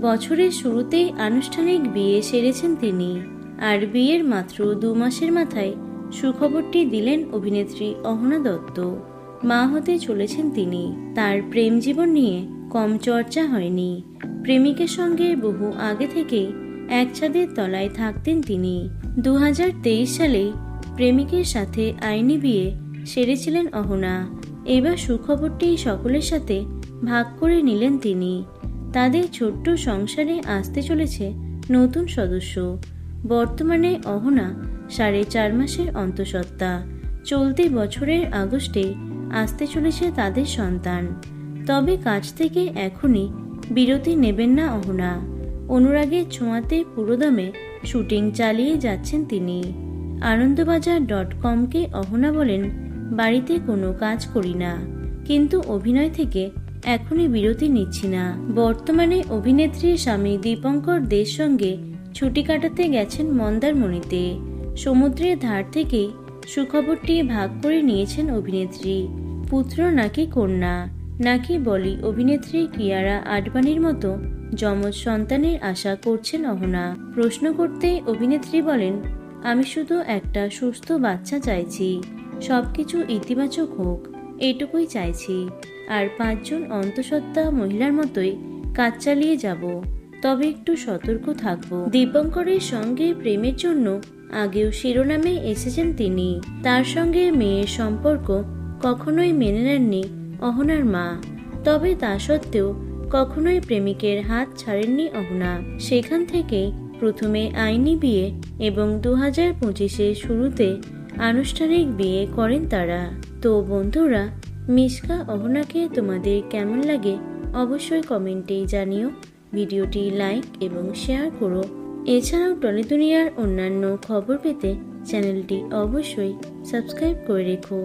বছরের শুরুতেই আনুষ্ঠানিক বিয়ে সেরেছেন তিনি আর বিয়ের মাত্র দু মাসের মাথায় সুখবরটি দিলেন অভিনেত্রী অহনা দত্ত। মা হতে চলেছেন তিনি। তার প্রেম জীবন নিয়ে কম চর্চা হয়নি। প্রেমিকের সঙ্গে বহু আগে থেকেই এক ছাদের তলায় থাকতেন তিনি। দু সালে প্রেমিকের সাথে আইনি বিয়ে সেরেছিলেন অহনা। এবার সুখবরটি সকলের সাথে ভাগ করে নিলেন তিনি। তাদের ছোট্ট সংসারে আসতে চলেছে নতুন সদস্য। বর্তমানে অহনা সাড়ে চার মাসের অন্তঃসত্ত্বা। চলতি বছরের আগস্টে আসতে চলেছে তাদের সন্তান। তবে কাজ থেকে এখনই বিরতি নেবেন না অহনা। অনুরাগের ছোঁয়াতে পুরোদমে শুটিং চালিয়ে যাচ্ছেন তিনি। আনন্দবাজার ডট কমকে অহনা বলেন, বাড়িতে কোনো কাজ করি না। কিন্তু অভিনয় থেকে এখনই বিরতি নিচ্ছি না। বর্তমানে অভিনেত্রীর স্বামী দীপঙ্কর দের সঙ্গে ছুটি কাটাতে গেছেন মন্দারমণিতে। সমুদ্রের ধার থেকে সুখবরটি ভাগ করে নিয়েছেন অভিনেত্রী। পুত্র নাকি কন্যা? নাকি বলি অভিনেত্রী কিয়ারা আডবাণীর মতো যমজ সন্তানের আশা করছেন অহনা? প্রশ্ন করতে অভিনেত্রী বলেন, আমি শুধু একটা সুস্থ বাচ্চা চাইছি। সবকিছু ইতিবাচক হোক। এটুকুই চাইছি। আর পাঁচজন অন্তঃসত্ত্বা মহিলার মতোই কাজ চালিয়ে যাব, তবে একটু সতর্ক থাকব। দীপঙ্করের সঙ্গে প্রেমের জন্য আগেও শিরোনামে এসেছেন তিনি। তার সঙ্গে মেয়ের সম্পর্ক কখনোই মেনে নেননি অহনার মা। তবে তা সত্ত্বেও কখনোই প্রেমিকের হাত ছাড়েননি অহনা। সেখান থেকে প্রথমে আইনি বিয়ে এবং দু হাজার পঁচিশের শুরুতে আনুষ্ঠানিক বিয়ে করেন তারা। তো বন্ধুরা মিসকা অহনাকে তোমাদের কেমন লাগে অবশ্যই কমেন্টে জানিও। ভিডিওটি লাইক এবং শেয়ার করো। এছাড়াও টলি দুনিয়ার অন্যান্য খবর পেতে চ্যানেলটি অবশ্যই সাবস্ক্রাইব করে রেখো।